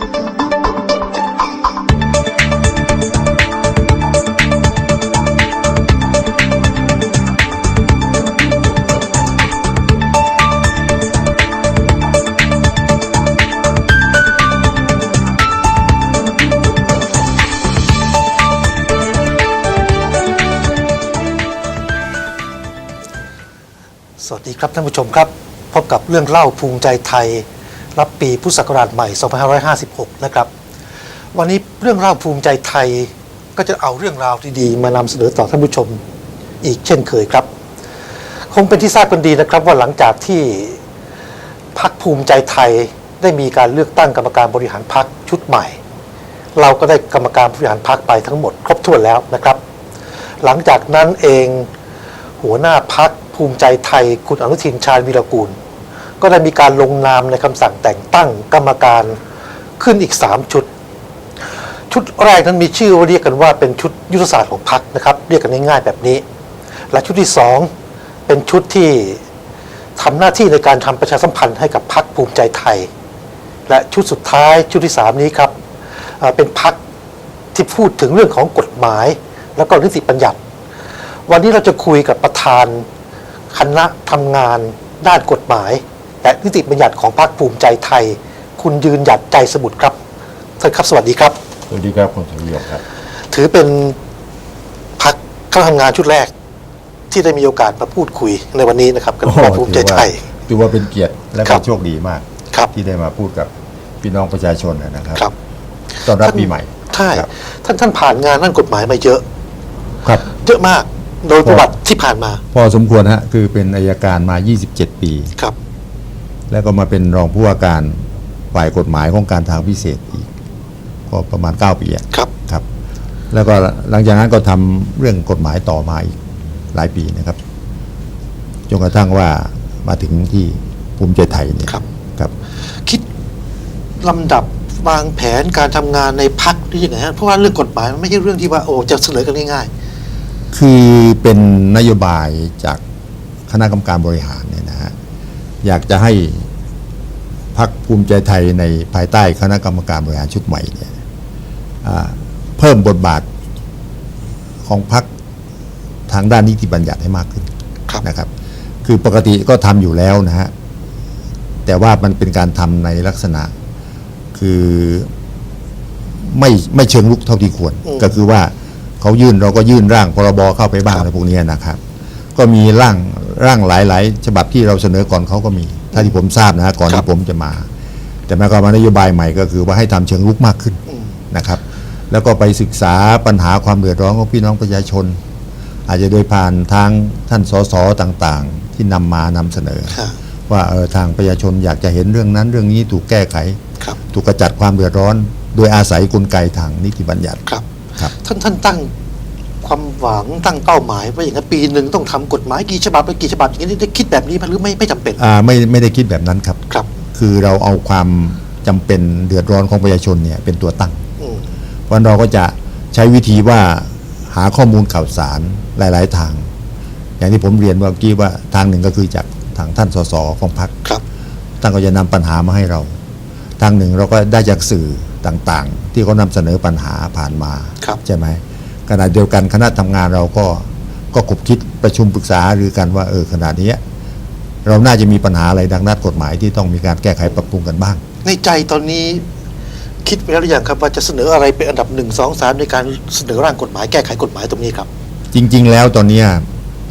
สวัสดีครับท่านผู้ชมครับ พบกับเรื่องเล่าภูมิใจไทย รับปีพุทธศักราชใหม่ 2556 นะครับ วันนี้เรื่องเล่าภูมิใจไทยก็จะเอาเรื่องราวดีๆมานำเสนอต่อท่านผู้ชมอีกเช่นเคยครับ คงเป็นที่ทราบกันดีนะครับว่าหลังจากที่พักภูมิใจไทยได้มีการเลือกตั้งกรรมการบริหารพักชุดใหม่ เราก็ได้กรรมการบริหารพักไปทั้งหมดครบถ้วนแล้วนะครับ หลังจากนั้นเองหัวหน้าพักภูมิใจไทยคุณอนุทินชาญวีรกูล ก็ได้มีการลงนามในคำสั่งแต่งตั้งกรรมการขึ้นอีก 3 ชุด ชุดแรกนั้นมีชื่อว่าเรียกกันว่าเป็นชุดยุทธศาสตร์ของพักนะครับ เรียกกันง่ายๆแบบนี้ และชุดที่ 2 เป็นชุดที่ทำหน้าที่ในการทำประชาสัมพันธ์ให้กับพักภูมิใจไทย และชุดสุดท้ายชุดที่ 3 นี้ครับเป็นพักที่พูดถึงเรื่องของกฎหมาย แล้วก็นิติบัญญัติ วันนี้เราจะคุยกับประธานคณะทำงานด้านกฎหมาย และนิติบัญญัติของพรรคภูมิใจไทย คุณยืนหยัดใจสมุทรครับท่านครับสวัสดีครับสวัสดีครับคุณสุริยงครับ ถือเป็นพรรคคณะทำงานชุดแรก ที่ได้มีโอกาสมาพูดคุยในวันนี้นะครับกับพรรคภูมิใจไทยถือว่าเป็นเกียรติและครัเป็นบโชคดีมากครับที่ได้มาพูดกับพี่น้องประชาชนนะครับครับตอนรับปีใหม่ใช่ครับท่านท่านผ่านงานด้านกฎหมายมาเยอะ ครับ เยอะมากโดยประวัติที่ผ่านมา พอสมควรฮะคือเป็นอายการมา 27 ปี ครับ แล้วก็มาเป็นรองผู้ว่าการฝ่ายกฎหมายของการทางพิเศษอีก ก็ประมาณ 9 ปีอะครับครับ แล้วก็หลังจากนั้นก็ทำเรื่องกฎหมายต่อมาอีกหลายปีนะครับจนกระทั่งว่ามาถึงที่ภูมิใจไทยเนี่ยครับครับ คิดลำดับวางแผนการทำงานในพักหรือยังไงฮะเพราะว่าเรื่องกฎหมายมันไม่ใช่เรื่องที่ว่าโอ้จะเสนอกันง่ายคือเป็นนโยบายจากคณะกรรมการบริหารเนี่ยนะฮะ อยากจะให้พักภูมิใจไทยในภายใต้คณะกรรมการบริหารชุดใหม่เนี่ยอ่าเพิ่มบทบาทของพักทางด้านนิติบัญญัติให้มากขึ้นๆครับนะครับ คือปกติก็ทำอยู่แล้วนะฮะแต่ว่ามันเป็นการทำในลักษณะ คือไม่ไม่เชิงลุกเท่าที่ควรอืมก็คือว่าเขายื่นเราก็ยื่นร่างพรบเข้าไปบ้างครับอะไรพวกนี้นะครับ ก็มีร่าง ร่างหลาย ๆ ฉบับที่เราเสนอก่อนเขาก็มี ถ้าที่ผมทราบนะฮะก่อนครัที่บผมจะมา แต่หมายความว่านโยบายใหม่ก็คือว่าให้ทำเชิงลุกมากขึ้นอืมนะครับ แล้วก็ไปศึกษาปัญหาความเดือดร้อนของพี่น้องประชาชน อาจจะโดยผ่านทางท่านสสต่างๆ ที่นำมานำเสนอค่ะว่าเออทางประชาชนอยากจะเห็นเรื่องนั้นเรื่องนี้ถูกแก้ไขครับถูกกระจัดความเดือดร้อน โดยอาศัยกลไกทางนิติบัญญัติครับครับท่านท่านตั้ง ความหวังตั้งเป้าหมายว่าอย่างนั้นปีหนึ่งต้องทำกฎหมายกี่ฉบับไปกี่ฉบับอย่างนี้ได้คิดแบบนี้ไหมหรือไม่ไม่จำเป็นอ่าไม่ไม่ได้คิดแบบนั้นครับครับ คือเราเอาความจำเป็นเดือดร้อนของประชาชนเนี่ยเป็นตัวตั้งอืมเพราะเราก็จะใช้วิธีว่าหาข้อมูลข่าวสารหลาย ๆ ทาง อย่างที่ผมเรียนเมื่อกี้ว่าทางหนึ่งก็คือจากทางท่านสสของพรรคครับท่านก็จะนำปัญหามาให้เรา ทางหนึ่งเราก็ได้จากสื่อต่างๆ ที่เขานำเสนอปัญหาผ่านมาครับใช่ไหม ขณะเดียวกันคณะทำงานเราก็ก็คบคิดประชุมปรึกษาหรือกันว่าเออขนาดนี้ยเราน่าจะมีปัญหาอะไรดังด้านกฎหมายที่ต้องมีการแก้ไขปรับปรุงกันบ้าง ในใจตอนนี้คิดไปแล้วหรือยังครับว่าจะเสนออะไรเป็นอันดับหนึ่งสองสามในการเสนอร่างกฎหมายแก้ไขกฎหมายตรงนี้ครับ จริง ๆ แล้วตอนเนี้ย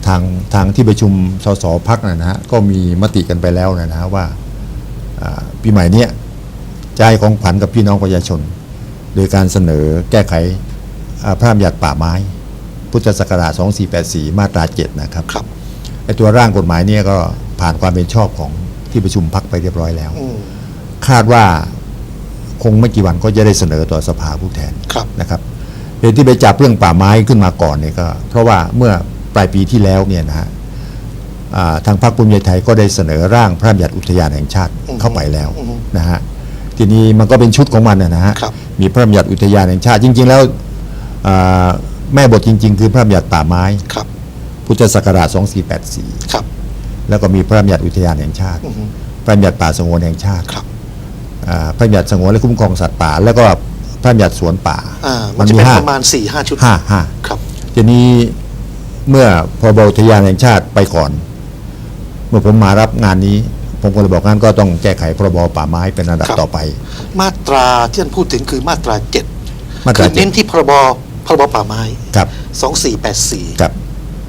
ทางทางที่ประชุมสสพักนะฮะก็มีมติกันไปแล้วนะฮะว่าอ่าปีใหม่เนี้ยจะให้ของขวัญกับพี่น้องประชาชน โดยการเสนอแก้ไขอ่า พระราชบัญญัติป่าไม้ พุทธศักราช 2484 มาตรา 7 นะครับครับไอตัวร่างกฎหมายเนี่ยก็ผ่านความเป็นชอบของที่ประชุมพักไปเรียบร้อยแล้วอืมคาดว่าคงไม่กี่วันก็จะได้เสนอต่อสภาผู้แทนครับนะครับเหตุที่ไปจับเรื่องป่าไม้ขึ้นมาก่อนเนี่ยก็ เพราะว่าเมื่อปลายปีที่แล้วเนี่ยนะฮะอ่าทางพรรคภูมิใจไทยก็ได้เสนอร่างพระราชบัญญัติอุทยานแห่งชาติอือฮึเข้าไปแล้วอือฮึนะฮะทีนี้มันก็เป็นชุดของมันนะนะฮะครับมีพระราชบัญญัติอุทยานแห่งชาติจริง ๆ แล้วอ่า แม่บทจริง ๆ คือพระราชบัญญัติป่าไม้ครับ พุทธศักราช 2484 ครับ แล้วก็มีพระราชบัญญัติอุทยานแห่งชาติอือฮึพระราชบัญญัติป่าสงวนแห่งชาติครับออ่าพระบัญญัติสงวนและคุ้มครองสัตว์ป่า แล้วก็พระบัญญัติสวนป่าอ่ามันจะเป็นประมาณ4ี่ห้าชุดห้าห้าครับทีนี้เมื่อพรบอุทยานแห่งชาติไปก่อน เมื่อผมมารับงานนี้ผมก็เลยบอกงั้นก็ต้องแก้ไขพรบป่าไม้เป็นระดับครับต่อไป มาตราที่ท่านพูดถึงคือมาตราเจ็ดมาตคืราอเน้นที่พรบ พรบป่าไม้ครับสองสี่แปดสี่ครับ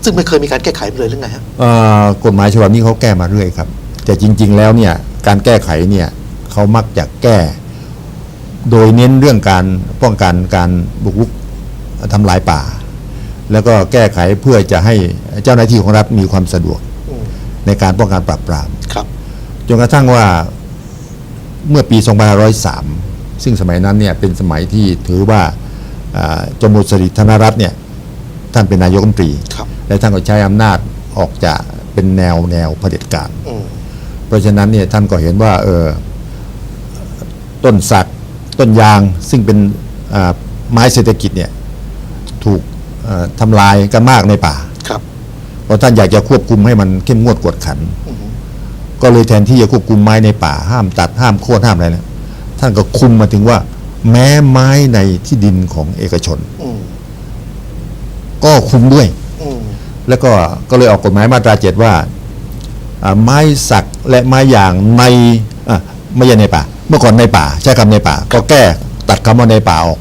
ซึ่งไม่เคยมีการแก้ไขเลยหรือไงฮะเอ่อกฎหมายฉบับนี้เขาแก้มาเรื่อยครับ แต่จริง ๆ แล้วเนี่ยการแก้ไขเนี่ยเขามักจะแก้ โดยเน้นเรื่องการป้องกันการบุกรุกทำลายป่า แล้วก็แก้ไขเพื่อจะให้เจ้าหน้าที่ของรัฐมีความสะดวกอืมในการป้องกันปราบปรามครับจนกระทั่งว่าเมื่อปี 2503 ซึ่งสมัยนั้นเนี่ยเป็นสมัยที่ถือว่าอ่า จอมพลสฤษดิ์ธนรัตน์เนี่ยท่านเป็นนายกรัฐมนตรี ครับ และท่านก็ใช้อำนาจออกจากเป็นแนวแนวเผด็จการ อืมเพราะฉะนั้นเนี่ยท่านก็เห็นว่าเออต้นสักต้นยางซึ่งเป็นอ่าไม้เศรษฐกิจเนี่ยถูกเอ่อทำลายกันมากในป่า ครับเพราะท่านอยากจะควบคุมให้มันเข้มงวดกวดขัน อืมก็เลยแทนที่จะควบคุมไม้ในป่าห้ามตัดห้ามโค่นห้ามอะไรเนี่ยท่านก็คุมมาถึงว่า แม้ไม้ในที่ดินของเอกชนอืมก็คุมด้วยอืมแล้วก็ก็เลยออกกฎหมายมาตราเจ็ดว่าอ่าไม้สักและไม้ยางในอะไม่ใช่ในป่า เมื่อก่อนในป่า ใช้คำในป่า ก็แก้ตัดคำว่าในป่าออก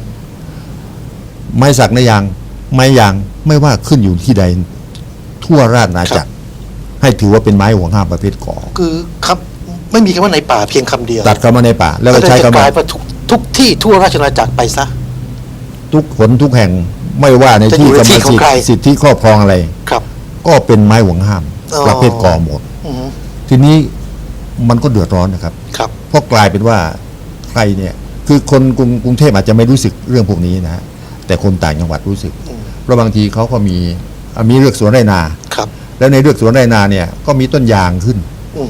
ไม้สักในยาง ไม้ยางไม่ว่าขึ้นอยู่ที่ใดทั่วราชอาณาจักร ให้ถือว่าเป็นไม้ห่วงห้ามประเภทก่อ คือครับไม่มีคำว่าในป่าเพียงคำเดียว ตัดคำว่าในป่า แล้วก็ใช้จะคำกว่าลายเป็น ทุกทุกที่ทั่วราชอาณาจักรไปซะ ทุกผลทุกแห่งไม่ว่าในจะที่อยู่กรในรมที่สิทของใคร ธิ์สิทธิครอบครองอะไร ครับ ก็เป็นไม้ห่วงห้าม อ๋อ ประเภทก่อหมด อืมทีนี้มันก็เดือดร้อนนะครับ ครับเพราะกลายเป็นว่าใครเนี่ยคือคนกรุงกรุงเทพอาจจะไม่รู้สึกเรื่องพวกนี้นะฮะแต่คนต่างจังหวัดรู้สึกอืม เพราะบางทีเขาก็มีอะมีเลือกสวนไรนา ครับ แล้วในเลือกสวนไรนาเนี่ยก็มีต้นยางขึ้น อืม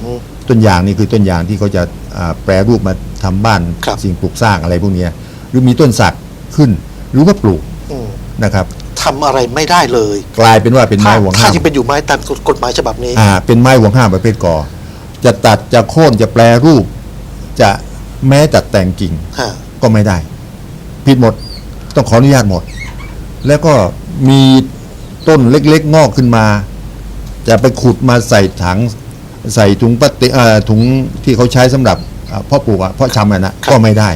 ต้นยางนี่คือต้นยางที่เขาจะอ่าแปรรูปมา ทำบ้านครับ สิ่งปลูกสร้างอะไรพวกเนี้ยหรือมีต้นสักขึ้น หรือว่าปลูกอืมนะครับ ทำอะไรไม่ได้เลยกลายเป็นว่าเป็นไม้ห่วงถ้าห้ามยังเป็นอยู่ไม้ตามกฎหมายฉบับนี้ อ่าเป็นไม้ห่วงห้ามประเภทกอ จะตัดจะโค่นจะแปรรูป จะแม้ตัดแต่งกิ่ง ฮะ ก็ไม่ได้ ผิดหมดต้องขออนุญาตหมด แล้วก็มีต้นเล็กๆ งอกขึ้นมา จะไปขุดมาใส่ถัง ใส่ถุงพลาสติกเอ่อถุงที่เขาใช้สำหรับอ่าเพ่อปลูกอะเพ่อชำอะนะก็ไม่ได้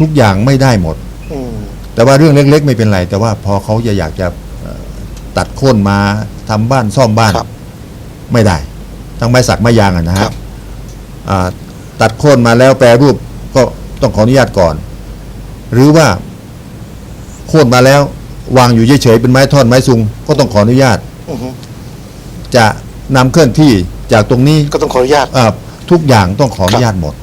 ทุกอย่างไม่ได้หมด อืมแต่ว่าเรื่องเล็ก ๆ ไม่เป็นไร แต่ว่าพอเขาจะอยากจะเอ่อตัดโค่นมาทำบ้านซ่อมบ้าน ครับ ไม่ได้ทั้งไม้สักไม้ยางอะนะคฮะรับอ่าตัดโค่นมาแล้วแปรรูปก็ต้องขออนุญาตก่อน หรือว่าโค่นมาแล้ววางอยู่เฉยๆเป็นไม้ท่อนไม้ซุง ก็ต้องขออนุญาต อืมจะนำเคลื่อนที่จากตรงนี้ก็ต้องขออนุญาต อ่า ทุกอย่างต้องขออนุญาตหมด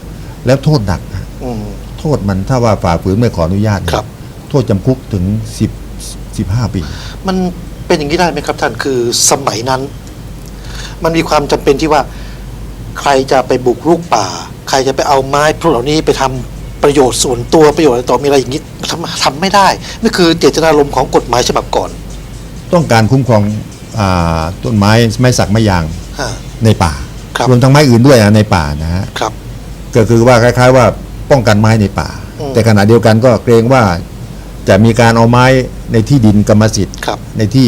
แล้วโทษหนักนะอืม โทษมันถ้าว่าฝ่าฝืนไม่ขออนุญาตเนี่ยครับ โทษจำคุกถึงสิบสิบห้าปี มันเป็นอย่างนี้ได้ไหมครับท่านคือสมัยนั้น มันมีความจำเป็นที่ว่า ใครจะไปบุกรุกป่า ใครจะไปเอาไม้พวกเหล่านี้ไปทำประโยชน์ส่วนตัวประโยชน์อะไรต่อมีอะไรอย่างนี้ทำทำไม่ได้นี่คือเจตนารมณ์ของกฎหมายฉบับก่อนต้องการคุ้มครองอาต้นไม้ไม้สักไม้ยางฮะในป่าค รับรวมทั้งไม้อื่นด้วยนะในป่านะฮะครับก็คือว่าคล้าย ๆ ว่าป้องกันไม้ในป่าอืมแต่ขณะเดียวกันก็เกรงว่าจะมีการเอาไม้ในที่ดินกรรมสิทธิ์ครับในที่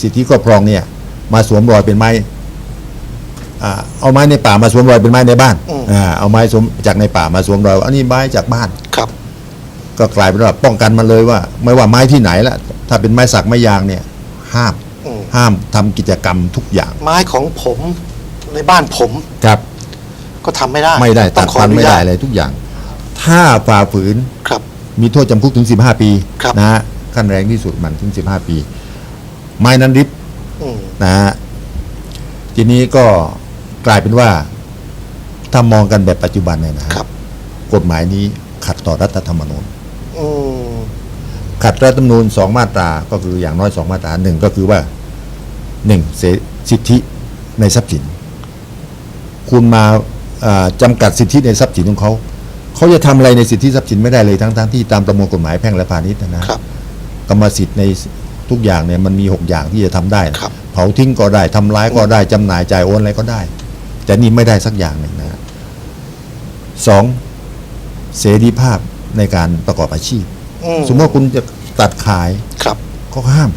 สิทธิครอบครองเนี่ย มาสวมรอยเป็นไม้อ่าเอาไม้ในป่ามาสวมรอยเป็นไม้ในบ้านอืมอ่าเอาไม้สวมจากในป่ามาสวมรอยว่าอันนี้ไม้จากบ้านครับ ก็กลายเป็นว่าป้องกันมันเลยว่า ไม่ว่าไม้ที่ไหนละถ้าเป็นไม้สักไม้ยางเนี่ย ห้ามอืมห้ามทำกิจกรรมทุกอย่าง ไม้ของผม ในบ้านผมครับก็ทำไม่ได้ไม่ได้ต้ตัอดงขอฟัอนนุไม่ญาได้ตเลยทุกอย่าง ถ้าฝ่าฝืนครับมีโทษจำคุกถึง 15 ปีครับ นะฮะขั้นแรงที่สุดมันถึง 15 ปี ไม้นั้นริบอืมนะฮะทีนี้ก็กลายเป็นว่า ถ้ามองกันแบบปัจจุบันเนี่ยนะฮะครับกฎหมายนี้ขัดต่อรัฐธรรมนูญ อืมขัดรัฐธรรมนูญสองมาตราก็คืออย่างน้อยสองมาตราหนึ่งก็คือว่าหนึ่งเสสิทธิในทรัพย์สิน คุณมาอ่าจำกัดสิทธิในทรัพย์สินของเขาเขาจะทำอะไรในสิทธิทรัพย์สินไม่ได้เลยทั้งทั้งที่ตามประมวลกฎหมายแพ่งและพาณิชย์นะนะครับกรรมสิทธิ์ในทุกอย่างเนี่ยมันมีหกอย่างที่จะทำได้นะครับเผาทิ้งก็ได้ทำร้ายก็ได้จำหน่ายจ่ายโอนอะไรก็ได้ แต่นี่ไม่ได้สักอย่างหนึ่งนะสองเสรีภาพในการประกอบอาชีพอืสมมติว่าคุณจะตัดขายครับก็ห้าม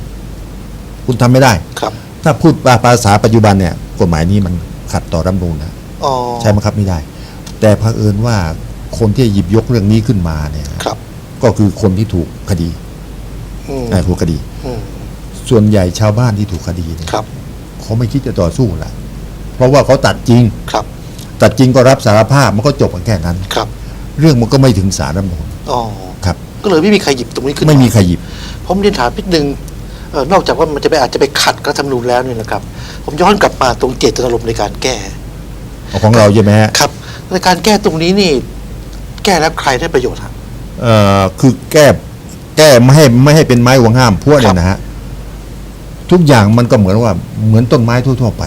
คุณทำไม่ได้ครับ ถ้าพูดภาษาปัจจุบันเนี่ย กฎหมายนี้มันขัดต่อรัฐธรรมนูญนะ อ๋อใช้บังคับไม่ได้ แต่เผอิญว่าคนที่หยิบยกเรื่องนี้ขึ้นมาเนี่ยครับ ก็คือคนที่ถูกคดีอืมอ่าถูกคดี อืมส่วนใหญ่ชาวบ้านที่ถูกคดีเนี่ยครับเขาไม่คิดจะต่อสู้ละเพราะว่าเขาตัดจริง ครับตัดจริงก็รับสารภาพมันก็จบกันแค่นั้น ครับเรื่องมันก็ไม่ถึงศาลรัฐธรรมนูญอ๋อครับ ก็เลยไม่มีใครหยิบตรงนี้ขึ้นไม่มีใครหยิบ ผมเรียนถามนิดนึงเอ่อนอกจากว่ามันจะไปอาจจะไปขัดกับรัฐธรรมนูญแล้วเนี่ยนะครับ ผมย้อนกลับมาตรงเจตนารมณ์ในการแก้ ของเราใช่ไหมฮะครับในการแก้ตรงนี้นี่ แก้แล้วใครได้ประโยชน์ฮะเอ่อคือแก้แก้ไม่ให้ไม่ให้เป็นไม้ห่วงห้ามพวกเนี่ยนะฮะทุกอย่างมันก็เหมือนว่าเหมือนต้นไม้ทั่ว ๆ ไป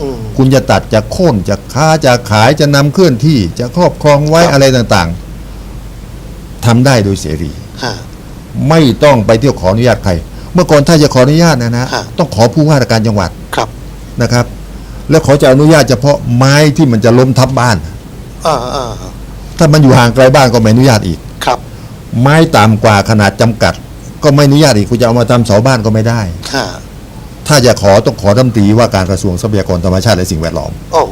อืม คุณจะตัดจะโค่นจะค้าจะขายจะนำเคลื่อนที่จะครอบครองไว้ครับ อะไรต่างๆทำได้โดยเสรี ฮะ ไม่ต้องไปเที่ยวขออนุญาตใคร เมื่อก่อนถ้าจะขออนุญาตนะนะฮะ ต้องขอผู้ว่าราชการจังหวัดครับ นะครับ แล้วขอจะอนุญาตเฉพาะไม้ที่มันจะล้มทับบ้าน อ่าอ่าถ้ามันอยู่ห่างไกลบ้านก็ไม่อนุญาตอีก ครับ ไม้ต่ำกว่าขนาดจำกัด ก็ไม่อนุญาตอีกคุณจะเอามาทำเสาบ้านก็ไม่ได้ฮะถ้าจะขอต้องขอรัฐมนตรีว่าการกระทรวงทรัพยากรธรรมชาติและสิ่งแวดล้อมโอ้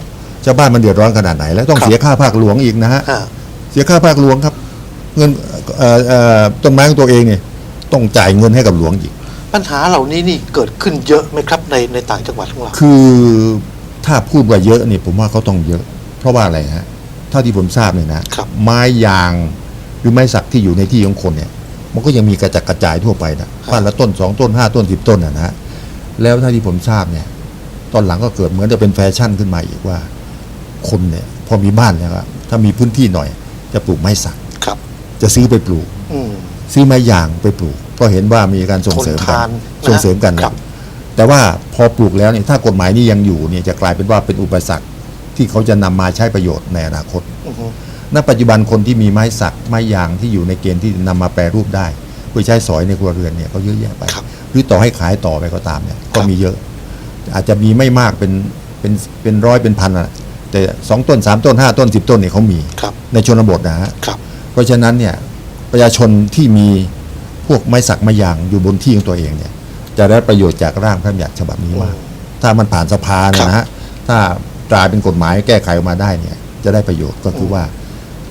ชาวบ้านมันเดือดร้อนขนาดไหน แล้วต้องครับ เสียค่าภาคหลวงอีกนะฮะฮะเสียค่าภาคหลวงครับ เงินเอ่อเอ่อต้นไม้ของตัวเองเนี่ยต้องจ่ายเงินให้กับหลวงอีก ปัญหาเหล่านี้นี่เกิดขึ้นเยอะไหมครับในในต่างจังหวัดของเรา คือ ถ้าพูดว่าเยอะเนี่ยผมว่าเขาต้องเยอะ เพราะว่าอะไรฮะเท่าที่ผมทราบเนี่ยนะ ครับ ไม้ยางหรือไม้สักที่อยู่ในที่ของคนเนี่ย มันก็ยังมีกระจัดกระจายทั่วไปนะบ้านละต้นสองต้นห้าต้นสิบต้นนะนะฮะแล้วเท่าที่ผมทราบเนี่ย ตอนหลังก็เกิดเหมือนจะเป็นแฟชั่นขึ้นมาอีกว่า คนเนี่ย พอมีบ้านแล้วอะถ้ามีพื้นที่หน่อย จะปลูกไม้สัก ครับ จะซื้อไปปลูก อืม ซื้อไม้ยางไปปลูกเพราะเห็นว่ามีการส่งเสริมทนกัทานนส่งเสริมกันครับแต่ว่า พอปลูกแล้วเนี่ยถ้ากฎหมายนี้ยังอยู่เนี่ยจะกลายเป็นว่าเป็นอุปสรรคที่เขาจะนำมาใช้ประโยชน์ในอนาคตอือฮึณปัจจุบันคนที่มีไม้สักไม้ยางที่อยู่ในเกณฑ์ที่นำมาแปรรูปได้เพื่อใช้สอยในครัวเรือนเนี่ยก็เยอะแยะไปครับหรือต่อให้ขายต่อไปก็ตามเนี่ยก็ครับมีเยอะ อาจจะมีไม่มากเป็นเป็นเป็นร้อยเป็นพันอะแต่สองต้นสามต้นห้าต้นสิบต้นเนี่ยเขามีครับในชนบทนะฮะครับเพราะฉะนั้นเนี่ยประชาชนที่มีพวกไม้สักไม้ยางอยู่บนที่ของตัวเองเนี่ย จะได้ประโยชน์จากร่างพระบัญญัติฉบับนี้มาก ถ้ามันผ่านสภาเนี่ยนะฮะถ้ากลายเป็นกฎหมายแก้ไขออกมาได้เนี่ยจะได้ประโยชน์ก็คือว่า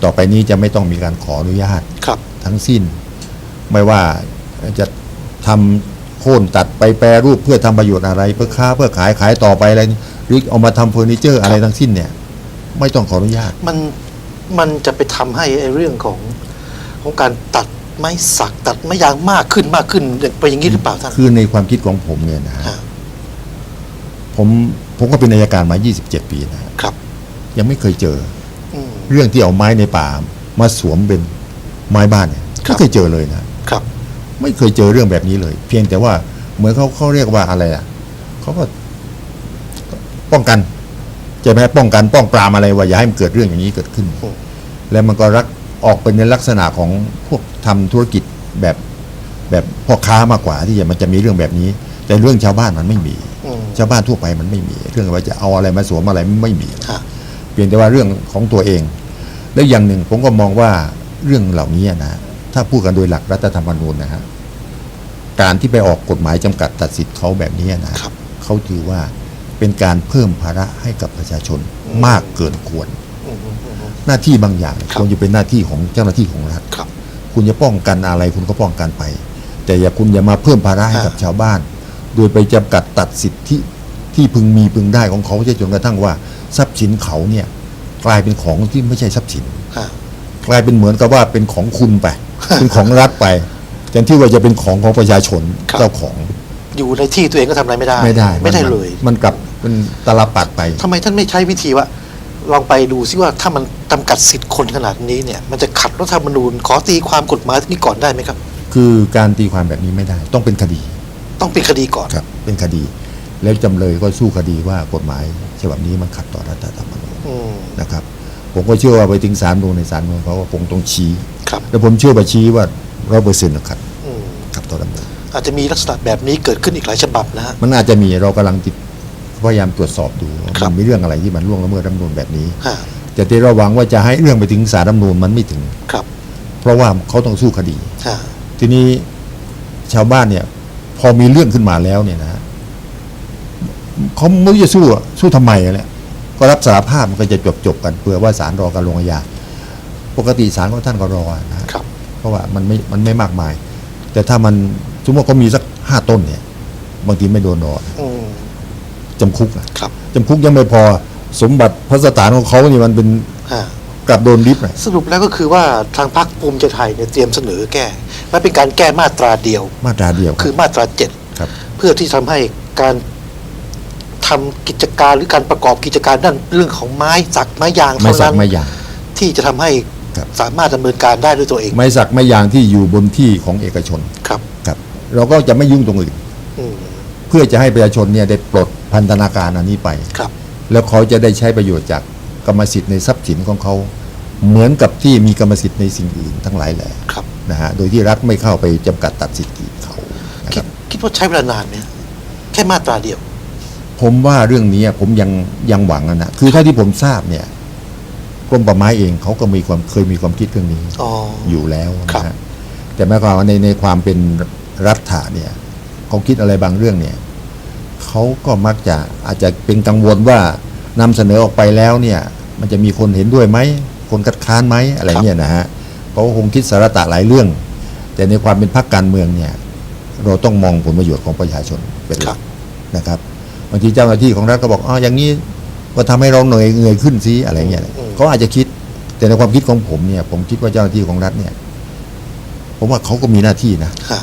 ต่อไปนี้จะไม่ต้องมีการขออนุญาตครับ ทั้งสิ้น ไม่ว่าจะทำโค่นตัดไปแปรรูปเพื่อทำประโยชน์อะไร เพื่อค้าเพื่อขายขายต่อไปอะไรนี่หรือเอามาทำเฟอร์นิเจอร์อะไรทั้งสิ้นเนี่ย ไม่ต้องขออนุญาตมันมันจะไปทำให้ไอ้เรื่องของของการตัด ไม้สักตัดไม้ยางมากขึ้นมากขึ้นไปอย่างนี้หรือเปล่าท่าน คือในความคิดของผมเนี่ยนะฮะฮะผมผมก็เป็นนายการมา 27 ปีนะฮะครับยังไม่เคยเจอ อืม เรื่องที่เอาไม้ในป่ามาสวมเป็นไม้บ้านเนี่ยครับไม่เคยเจอเลยนะ ครับ ไม่เคยเจอเรื่องแบบนี้เลย เพียงแต่ว่าเหมือนเขาเขาเรียกว่าอะไรอะเขาก็ป้องกันใช่ไหมป้องกันป้องปรามอะไรว่าอย่าให้มันเกิดเรื่องอย่างนี้เกิดขึ้น อืม แล้วมันก็รัก ออกเป็นในลักษณะของพวกทำธุรกิจแบบแบบพ่อค้ามากกว่าที่จะมันจะมีเรื่องแบบนี้ แต่เรื่องชาวบ้านมันไม่มีอืมชาวบ้านทั่วไปมันไม่มี เรื่องว่าจะเอาอะไรมาสวมอะไรไม่มีฮะเพียงแต่ว่าเรื่องของตัวเอง แล้วอย่างหนึ่งผมก็มองว่าเรื่องเหล่านี้นะถ้าพูดกันโดยหลักรัฐธรรมนูญนะฮะการที่ไปออกกฎหมายจำกัดตัดสิทธิ์เขาแบบนี้นะครับเขาถือว่าเป็นการเพิ่มภาระให้กับประชาชนอืมมากเกินควรอืมอืมอืม หน้าที่บางอย่างครับควรจะเป็นหน้าที่ของเจ้าหน้าที่ของรัฐครับ คุณจะป้องกันอะไรคุณก็ป้องกันไป แต่อย่าคุณอย่ามาเพิ่มภาระให้กับอ่าชาวบ้าน โดยไปจำกัดตัดสิทธิที่พึงมีพึงได้ของเขาจนกระทั่งว่า ทรัพย์สินเขาเนี่ยกลายเป็นของที่ไม่ใช่ทรัพย์สินฮะกลายเป็นเหมือนกับว่าเป็นของคุณไปเป็นของรัฐไปแทนที่ว่าจะเป็นของของประชาชนครับเจ้าของ อยู่ในที่ตัวเองก็ทำอะไรไม่ได้ ไม่ได้ไม่ได้นเลย มันกลับเป็นตลปัดไปทำไมท่านไม่ใช้วิธีว่า ลองไปดูซิว่าถ้ามันจำกัดสิทธิ์คนขนาดนี้เนี่ย มันจะขัดรัฐธรรมนูญ ขอตีความกฎหมายนี้ก่อนได้ไหมครับ คือการตีความแบบนี้ไม่ได้ต้องเป็นคดีต้องเป็นคดีก่อนครับ เป็นคดี แล้วจำเลยก็สู้คดีว่ากฎหมายฉบับนี้มันขัดต่อรัฐธรรมนูญอืม นะครับ ผมก็เชื่อว่าไปถึงศาลนูนในศาลนูนเขาก็คงต้องชี้ครับ แล้วผมเชื่อว่าชี้ว่าร้อยเปอร์เซ็นต์นะครับอืมขัดต่อรัฐธรรมนูญอาจจะมีลักษณะแบบนี้เกิดขึ้นอีกหลายฉบับนะฮะ มันอาจจะมีเรากำลังติด พยายามตรวจสอบดูว่าครับ มันมีเรื่องอะไรที่มันล่วงละเมิดรัฐธรรมนูญแบบนี้ ฮะแต่ที่เราหวังว่าจะให้เรื่องไปถึงสารรัฐธรรมนูญมันไม่ถึง ครับเพราะว่าเขาต้องสู้คดีอ่าทีนี้ชาวบ้านเนี่ย พอมีเรื่องขึ้นมาแล้วเนี่ยนะฮะเขาไม่รู้จะสู้อะสู้ทำไมอะเนี่ยก็รับสารภาพมันก็จะจบจบๆกันเผื่อว่าศาลรอการลงอาญาปกติศาลก็ท่านก็รอนะฮะ ครับ เพราะว่ามันไม่ มันไม่มากมาย แต่ถ้ามันสมมติว่าเขามีสักห้าต้นเนี่ย บางทีไม่โดนรอนะอืม จำคุกอะครับจำคุกยังไม่พอสมบัติพระสถานของเขานี่มันเป็นอ่ากลับโดนริบเลยสรุปแล้วก็คือว่าทางพรรคภูมิใจไทยเนี่ยเตรียมเสนอแก้และเป็นการแก้มาตราเดียว มาตราเดียวคือมาตราเจ็ดครับเพื่อที่ทำให้การทำกิจการหรือการประกอบกิจการด้านเรื่องของไม้สักไม้ยางไม่เท่าสันั้กนไม่ยางที่จะทำให้ครับสามารถดำเนินการได้ด้วยตัวเอง ไม้สักไม่ยางที่อยู่บนที่ของเอกชนครับครับ เราก็จะไม่ยุ่งตรงอื่นอืม เพื่อจะให้ประชาชนเนี่ยได้ปลดพันธนาการอันนี้ไป ครับ แล้วเขาจะได้ใช้ประโยชน์จากกรรมสิทธิ์ในทรัพย์สินของเขา เหมือนกับที่มีกรรมสิทธิ์ในสิ่งอื่นทั้งหลายแหละครับ นะฮะโดยที่รัฐไม่เข้าไปจำกัดตัดสิทธิเขานะคิคดรับคิดว่าใช้เวลานานไหมแค่มาตราเดียว ผมว่าเรื่องนี้ผมยังยังหวังอะนะคือเท่าที่ผมทราบเนี่ยกรมป่าไม้เองเขาก็มีความเคยมีความคิดเรื่องนี้ อ๋อ อยู่แล้วครันะบฮะแต่หมายความว่าในในความเป็นรัฐะเนี่ย เขาคิดอะไรบางเรื่องเนี่ยเขาก็มักจะอาจจะเป็นกังวลว่านำเสนอออกไปแล้วเนี่ย มันจะมีคนเห็นด้วยไหมคนคัดค้านไหมอะไรเนี่ยนะฮะเขาก็คงคิดสาระตะหลายเรื่อง แต่ในความเป็นพรรคการเมืองเนี่ย เราต้องมองผลประโยชน์ของประชาชนเป็นหครัลับกนะครับบางทีเจ้าหน้าที่ของรัฐก็บอกอ๋ออย่างนี้ก็ทำให้เราเหนื่อยเหนื่อยขึ้นสิอะไรเงี้ยอืมเขาอาจจะคิด แต่ในความคิดของผมเนี่ย ผมคิดว่าเจ้าหน้าที่ของรัฐเนี่ย ผมว่าเขาก็มีหน้าที่นะฮะ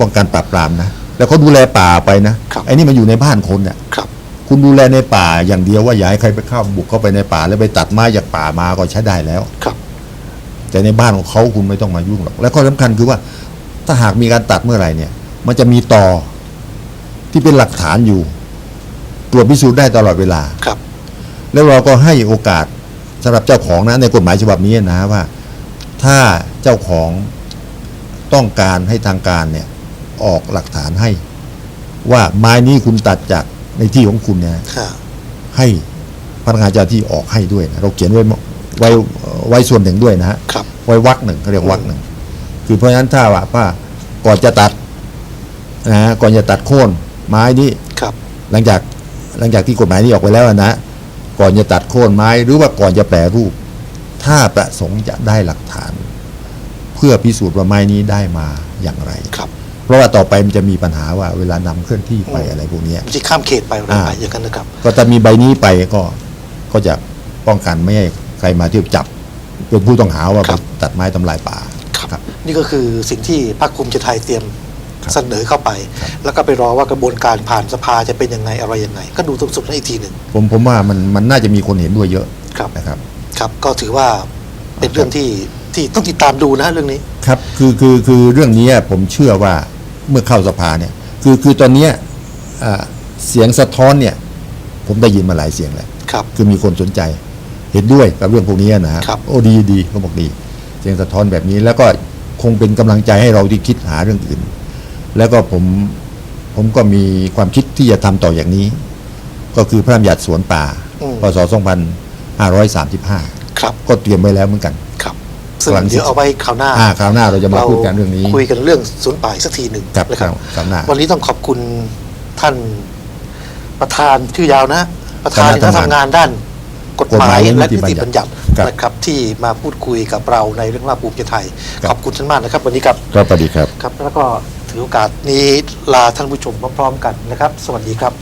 ป้องกันปราบปรามนะแล้วเขาดูแลป่าไปนะครับไอ้นี่มันอยู่ในบ้านคนเนี่ยครับ คุณดูแลในป่าอย่างเดียวว่าอย่าให้ใครไปเข้าบุกเข้าไปในป่าแล้วไปตัดไม้จากป่ามาก็ใช้ได้แล้ว ครับ แต่ในบ้านของเขาคุณไม่ต้องมายุ่งหรอก และข้อสำคัญคือว่า ถ้าหากมีการตัดเมื่อไหร่เนี่ย มันจะมีต่อที่เป็นหลักฐานอยู่ ตรวจพิสูจน์ได้ตลอดเวลา ครับ แล้วเราก็ให้โอกาสสำหรับเจ้าของนะในกฎหมายฉบับนี้นะว่า ถ้าเจ้าของต้องการให้ทางการเนี่ย ออกหลักฐานให้ ว่าไม้นี้คุณตัดจากในที่ของคุณเนี่ยฮะให้พนักงานเจ้าหน้าที่ออกให้ด้วยนะเราเขียนไว้ไว้ไว้ส่วนหนึ่งด้วยนะฮะครับไว้วักหนึ่งเขาเรียกวักหนึ่งคือเพราะฉะนั้นถ้าว่าว่าก่อนจะตัดนะฮะก่อนจะตัดโค่นไม้นี้ครับ หลังจากหลังจากที่กฎหมายนี้ออกไปแล้วนะ ก่อนจะตัดโค่นไม้หรือว่าก่อนจะแปรรูป ถ้าประสงค์จะได้หลักฐาน เพื่อพิสูจน์ว่าไม้นี้ได้มาอย่างไรครับ เพราะว่าต่อไปมันจะมีปัญหาว่าเวลานำเคลื่อนที่ไปอืมอะไรพวกเนี้ยไม่ใช่ข้ามเขตไปอะไรไปอ่าอย่างนั้นนะครับ ก็จะมีใบนี้ไปก็ก็จะป้องกันไม่ให้ใครมาเที่ยวจับเป็นผู้ต้องหาว่าคไปรับตัดไม้ทำลายป่าครับ นี่ก็คือสิ่งที่พรรคภูมิใจไทยเตรียมครับเสนอเข้าไปครับแล้วก็ไปรอว่ากระบวนการผ่านสภาจะเป็นยังไงอะไรยังไง ก็ดูตรงสุดนั้นอีกทีหนึ่งผมผมว่ามันมันน่าจะมีคนเห็นด้วยเยอะครับนะครับ ครับ ก็ถือว่าเป็นเรื่องที่ ที่ต้องติดตามดูนะเรื่องนี้ ครับคือคือคือเรื่องนี้ผมเชื่อว่าเมื่อเข้าสภาเนี่ยคือคือตอนเนี้ยอ่าเสียงสะท้อนเนี่ย ผมได้ยินมาหลายเสียงแล้ว ครับ คือมีคนสนใจ เห็นด้วยกับเรื่องพวกนี้นะฮะครับ โอ้ดีดีเขาบอกดี เสียงสะท้อนแบบนี้ แล้วก็คงเป็นกำลังใจให้เราที่คิดหาเรื่องอื่น แล้วก็ผมผมก็มีความคิดที่จะทำต่ออย่างนี้ ก็คือพระราชบัญญัติสวนป่าอืม พศ2535 ครับ ก็เตรียมไว้แล้วเหมือนกันครับ ซึ่งหลังเดี๋ยวเอาไว้คราวหน้าอ่าคราวหน้าเราจะมาพูดกันเรื่องนี้ คุยกันเรื่องศูนย์ป่าอีกสักทีหนึ่งครับนะคครัรับบคราวหน้าวันนี้ต้องขอบคุณท่านประธานชื่อยาวนะ ประธานคที่ณะทำทำงานงานด้านกฎหมายกฎหมายและนินิติติบับัญญญัญัติติครับนะครับที่มาพูดคุยกับเราในเรื่องราวภูมิใจไทยครับขอบคุณท่านมากนะครับ วันนี้ครับครับสวัสดีครับครับ แล้วก็ถือโอกาสนี้ลาท่านผู้ชมพร้อมๆกันนะครับ สวัสดีครับ